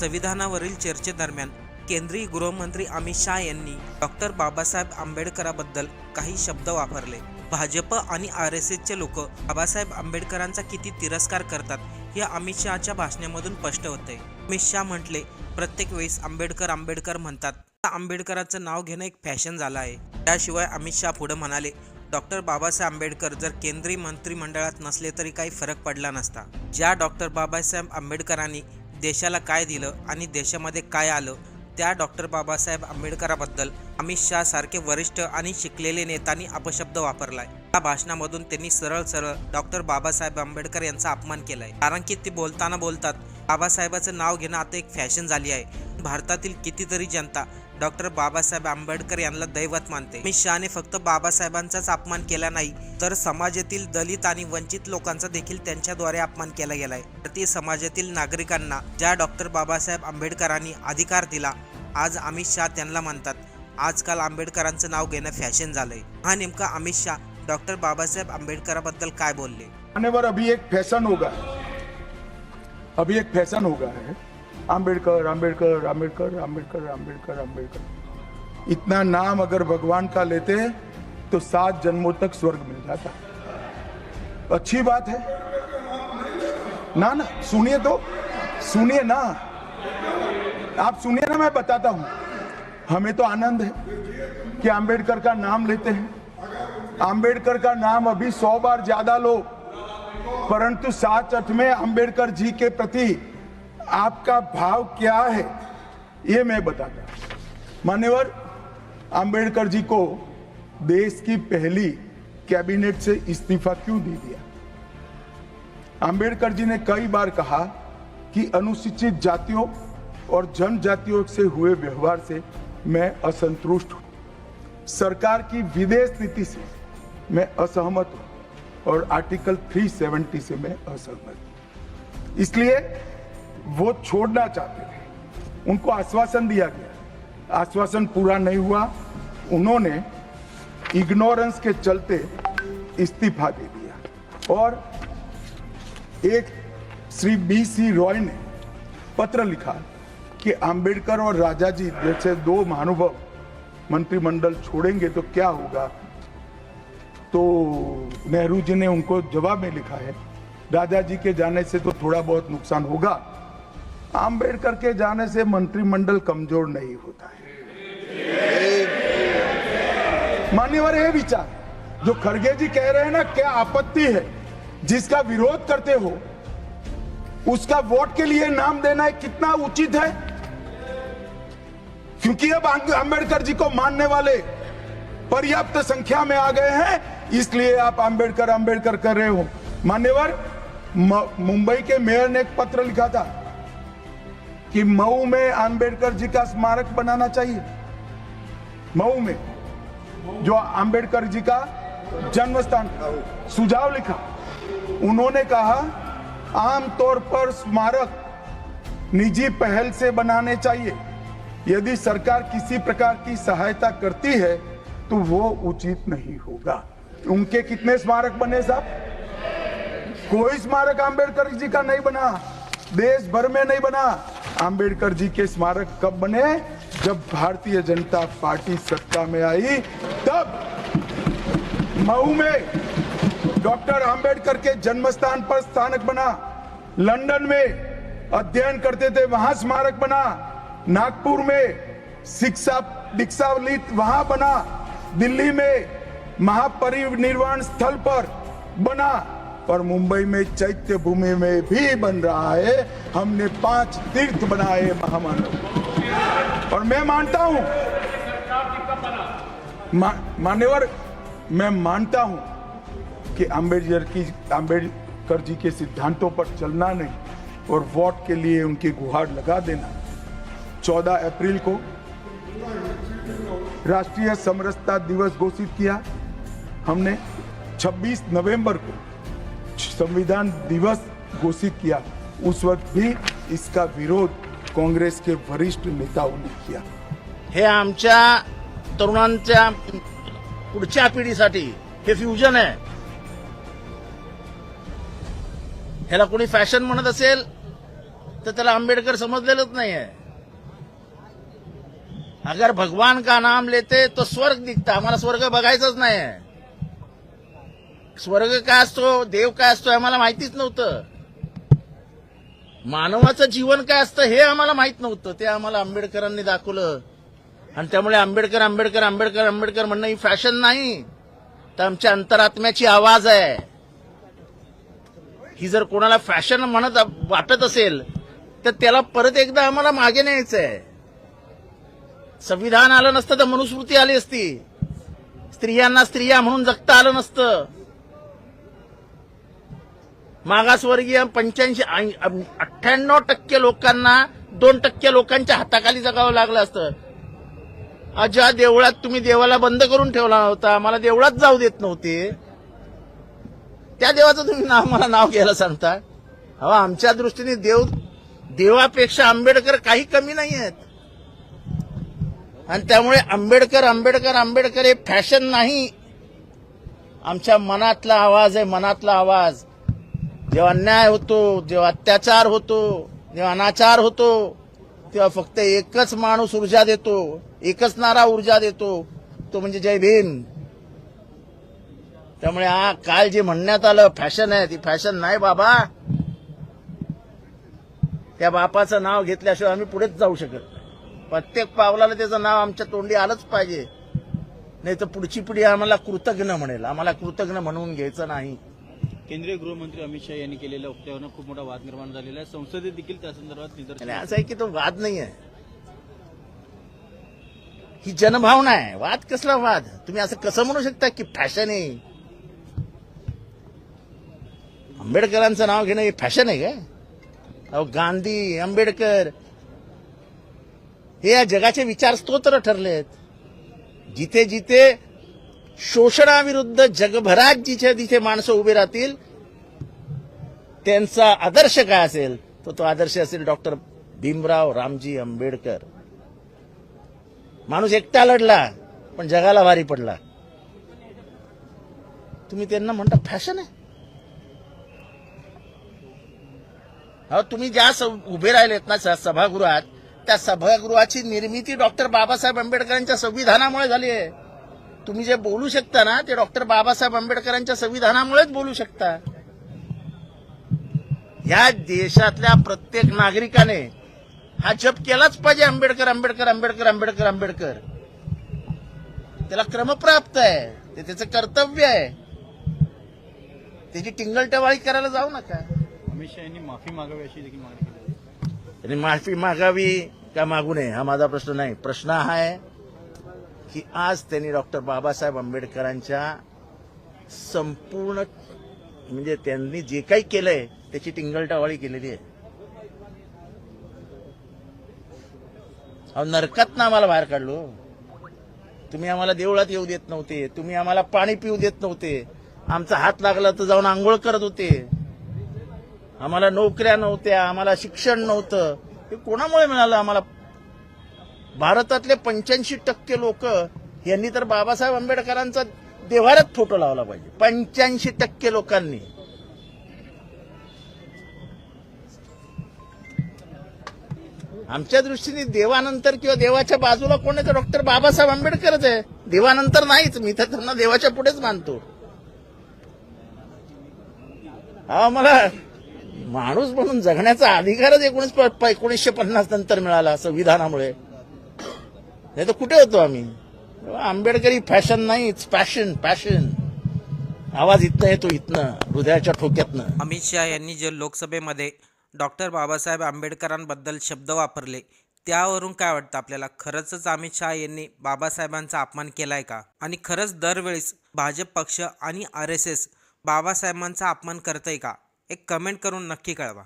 संविधानावरील चर्चेदरम्यान केंद्रीय गृहमंत्री अमित शहा यांनी डॉक्टर बाबासाहेब आंबेडकराबद्दल काही शब्द वापरले. भाजप आणि आर एस एसचे लोक बाबासाहेब आंबेडकरांचा किती तिरस्कार करतात हे अमित शहाच्या भाषणामधून स्पष्ट होते. अमित शाह म्हटले प्रत्येक वेळेस आंबेडकर आंबेडकर म्हणतात. आंबेडकरांचं नाव घेणं एक फॅशन झालं आहे. त्याशिवाय अमित शहा पुढे म्हणाले डॉक्टर बाबासाहेब आंबेडकर जर केंद्रीय मंत्रिमंडळात नसले तरी काही फरक पडला नसता. ज्या डॉक्टर बाबासाहेब आंबेडकरांनी देशाला काय दिलं आणि देशामध्ये काय आलं त्या डॉक्टर बाबासाहेब आंबेडकराबद्दल अमित शहा सारखे वरिष्ठ आणि शिकलेले नेत्यांनी अपशब्द वापरलाय. या भाषणामधून त्यांनी सरळ सरळ डॉक्टर बाबासाहेब आंबेडकर यांचा अपमान केलाय. कारण की ते बोलताना बोलतात बाबासाहेबाचं नाव घेणं आता एक फॅशन झाली आहे. भारतातील कितीतरी जनता डॉक्टर बाबासाहेब आंबेडकर यांना दैवत मानते. मी शहाने फक्त बाबासाहेबांचाच अपमान केला नाही तर समाजातील दलित आणि वंचित लोकांचा देखील त्यांच्याद्वारे अपमान केला गेलाय. भारतीय समाजातील नागरिकांना ज्या डॉक्टर बाबासाहेब आंबेडकरांनी अधिकार दिला आज अमित शाह त्यांना मानतात. आजकाल आंबेडकरांचं नाव घेणं फॅशन झालंय. हा नेमका अमित शाह डॉक्टर बाबासाहेब आंबेडकरांबद्दल काय बोलले? आने अभी एक फॅशन होगा. अभी एक फॅशन होगा. है आम्बेडकर आम्बेडकर आम्बेडकर आम्बेडकर आम्बेडकर आम्बेडकर इतना नाम अगर भगवान का लेते तो सात जन्मों तक स्वर्ग मिल जाता। अच्छी बात है। ना ना, सुनिए तो। सुनिए ना। आप सुनिए ना, मैं बताता हूँ। हमें तो आनंद है कि आम्बेडकर का नाम लेते हैं। आम्बेडकर का नाम अभी सौ बार ज़्यादा लो, परंतु सात अठ में अंबेडकर जी के प्रति आपका भाव क्या है? ये मैं बताता मान्यवर अंबेडकर जी को देश की पहली कैबिनेट से इस्तीफा क्यों दे दिया? अंबेडकर जी ने कई बार कहा कि अनुसूचित जातियों और जनजातियों से हुए व्यवहार से मैं असंतुष्ट हूँ। सरकार की विदेश नीति से मैं असहमत हूँ और आर्टिकल 370 से मैं असहमत हूँ। इसलिए वो छोड़ना चाहते थे। उनको आश्वासन दिया गया। आश्वासन पूरा नहीं हुआ। उन्होंने इग्नोरेंस के चलते इस्तीफा दे दिया। और एक श्री बी सी रॉय ने पत्र लिखा कि अंबेडकर और राजा जी जैसे दो महानुभव मंत्रिमंडल छोड़ेंगे तो क्या होगा? तो नेहरू जी ने उनको जवाब में लिखा है राजा जी के जाने से तो थोड़ा बहुत नुकसान होगा। अंबेडकर के जाने से मंत्रिमंडल कमज़ोर नहीं होता है। मान्यवर, ये विचार, जो खड़गे जी कह रहे हैं ना, क्या आपत्ति है? जिसका विरोध करते हो, उसका वोट के लिए नाम देना है कितना उचित है? क्योंकि अब अंबेडकर जी को मानने वाले पर्याप्त संख्या में आ गए हैं, इसलिए आप अंबेडकर अंबेडकर कर रहे हो। मान्यवर मुंबई के मेयर ने एक पत्र लिखा था कि मऊ में अंबेडकर जी का स्मारक बनाना चाहिए। मऊ में। जो अंबेडकर जी का जन्म स्थान सुझाव लिखा। उन्होंने कहा आमतौर पर स्मारक निजी पहल से बनाने चाहिए। यदि सरकार किसी प्रकार की सहायता करती है तो वो उचित नहीं होगा। उनके कितने स्मारक बने साहब? कोई स्मारक अंबेडकर जी का नहीं बना। देश भर में नहीं बना। अंबेडकर जी के स्मारक कब बने? जब भारतीय जनता पार्टी सत्ता में आई, तब मऊ में डॉक्टर अंबेडकर के जन्म स्थान पर स्थानक बना। लंदन में अध्ययन करते थे, वहाँ स्मारक बना। नागपुर में शिक्षा दीक्षावलित वहाँ बना। दिल्ली में महापरिनिर्वाण स्थल पर बना। और मुंबई में चैत्य भूमि में भी बन रहा है। हमने पाँच तीर्थ बनाए महामानव। और मैं मानता हूँ मान्यवर, मैं मानता हूँ कि अंबेडकर की, अंबेडकर जी के सिद्धांतों पर चलना नहीं और वोट के लिए उनकी गुहार लगा देना। 14 अप्रैल को राष्ट्रीय समरसता दिवस घोषित किया। हमने 26 नवंबर को संविधान दिवस घोषित किया। उस वक्त भी इसका विरोध कांग्रेस के वरिष्ठ नेताओं ने किया। हे आमच्या तरुणांच्या पुढच्या पिढीसाठी हे फ्युजन आहे. ह्याला कोणी फॅशन म्हणत असेल तर त्याला आंबेडकर समजलेलंच नाही आहे अगर भगवान का नाम लेते तो स्वर्ग दिखता आम्हाला स्वर्ग बघायचंच नाही आहे स्वर्ग काय असतो देव काय असतो आम्हाला माहितीच नव्हतं. मानवाचं जीवन काय असतं हे आम्हाला माहीत नव्हतं. ते आम्हाला आंबेडकरांनी दाखवलं. आणि त्यामुळे आंबेडकर आंबेडकर आंबेडकर आंबेडकर म्हणणं ही फॅशन नाही. तर आमच्या अंतरात्म्याची आवाज आहे. ही जर कोणाला फॅशन म्हणत वाटत असेल तर त्याला परत एकदा आम्हाला मागे न्यायचं आहे. संविधान आलं नसतं तर मनुस्मृती आली असती. स्त्रियांना स्त्रिया म्हणून जगता आलं नसतं. मागासवर्गीय पंच्याऐंशी अठ्ठ्याण्णव टक्के लोकांना दोन टक्के लोकांच्या हाताखाली जगावं लागलं असतं. ज्या देवळात तुम्ही देवाला बंद करून ठेवला नव्हता मला देवळात जाऊ देत नव्हते. त्या देवाचं तुम्ही नाव मला नाव घ्यायला सांगता? अहो आमच्या दृष्टीने देव देवापेक्षा आंबेडकर काही कमी नाही आहेत आणि त्यामुळे आंबेडकर आंबेडकर आंबेडकर हे फॅशन नाही. आमच्या मनातला आवाज आहे मनातला आवाज. जेव्हा अन्याय होतो जेव्हा अत्याचार होतो जेव्हा अनाचार होतो तेव्हा फक्त एकच माणूस ऊर्जा देतो एकच नारा ऊर्जा देतो तो म्हणजे जय भीम. त्यामुळे हा काल जे म्हणण्यात आलं फॅशन आहे ती फॅशन नाही बाबा. त्या बापाचं नाव घेतल्याशिवाय आम्ही पुढेच जाऊ शकत नाही. प्रत्येक पावलाला त्याचं नाव आमच्या तोंडी आलंच पाहिजे. नाही तर पुढची पिढी आम्हाला कृतज्ञ म्हणेल. आम्हाला कृतज्ञ म्हणून घ्यायचं नाही. केंद्रीय गृहमंत्री अमित शहा यांनी केलेल्या वक्तव्यानं खूप मोठा वाद निर्माण झालेला आहे. संसदेत देखील त्या संदर्भात निदर्शन असं आहे की तो वाद नाही आहे. ही जनभावना आहे. वाद कसला वाद? तुम्ही असं कसं म्हणू शकता की फॅशन आहे? आंबेडकरांचं नाव घेणं हे फॅशन आहे काय अहो गांधी आंबेडकर हे या जगाचे विचार स्तोत्र ठरलेत. जिथे जिथे शोषणाविरुद्ध जगभरात जिथे जिथे माणसं उभे राहतील त्यांचा आदर्श काय असेल तर तो आदर्श असेल डॉक्टर भीमराव रामजी आंबेडकर. माणूस एकटा लढला पण जगाला भारी पडला. तुम्ही त्यांना म्हणता फॅशन आहे? हा तुम्ही ज्या स- उभे राहिलेत ना सभागृहात त्या सभागृहाची निर्मिती डॉक्टर बाबासाहेब आंबेडकरांच्या संविधानामुळे झाली आहे. तुम्ही जे बोलू शकता ना ते डॉक्टर बाबासाहेब आंबेडकरांच्या संविधानामुळेच बोलू शकता. या देशातल्या प्रत्येक नागरिकाने हा जप केलाच पाहिजे आंबेडकर आंबेडकर आंबेडकर आंबेडकर आंबेडकर. त्याला क्रमप्राप्त आहे. ते त्याचं कर्तव्य आहे. त्याची टिंगलटवाळी करायला जाऊ नका. अमित शहा यांनी माफी मागावी अशी देखील मागणी केली. त्यांनी माफी मागावी का मागू नये हा माझा प्रश्न नाही. प्रश्न हा आहे की आज त्यांनी डॉक्टर बाबासाहेब आंबेडकरांच्या संपूर्ण म्हणजे त्यांनी जे काही केलंय त्याची टिंगलटावाळी केलेली आहे. अहो नरकात ना आम्हाला बाहेर काढलो. तुम्ही आम्हाला देवळात येऊ देत नव्हते. तुम्ही आम्हाला पाणी पिऊ देत नव्हते. आमचा हात लागला तर जाऊन आंघोळ करत होते. आम्हाला नोकऱ्या नव्हत्या आम्हाला शिक्षण नव्हतं. हे कोणामुळे मिळालं? आम्हाला भारतातले पंच्याऐंशी टक्के लोक यांनी तर बाबासाहेब आंबेडकरांचा देवारात फोटो लावला पाहिजे. पंच्याऐंशी टक्के लोकांनी. आमच्या दृष्टीने देवानंतर किंवा देवाच्या बाजूला कोण आहे तर डॉक्टर बाबासाहेब आंबेडकरच आहे. देवानंतर नाहीच. मी तर त्यांना देवाच्या पुढेच मानतो. हा मला माणूस म्हणून जगण्याचा अधिकारच एकोणीस प- एकोणीसशे पन्नास नंतर मिळाला संविधानामुळे नाही तर कुठे होतो आम्ही? आंबेडकरी फॅशन नाहीच पॅशन पॅशन आवाज इथनं येतो इथनं हृदयाच्या ठोक्यातनं. अमित शहा यांनी जे लोकसभेमध्ये डॉक्टर बाबासाहेब आंबेडकरांबद्दल शब्द वापरले त्यावरून काय वाटतं आपल्याला? खरंच अमित शहा यांनी बाबासाहेबांचा अपमान केलाय का? आणि खरंच दरवेळेस भाजप पक्ष आणि आर एस एस बाबासाहेबांचा अपमान करतंय का? एक कमेंट करून नक्की कळवा.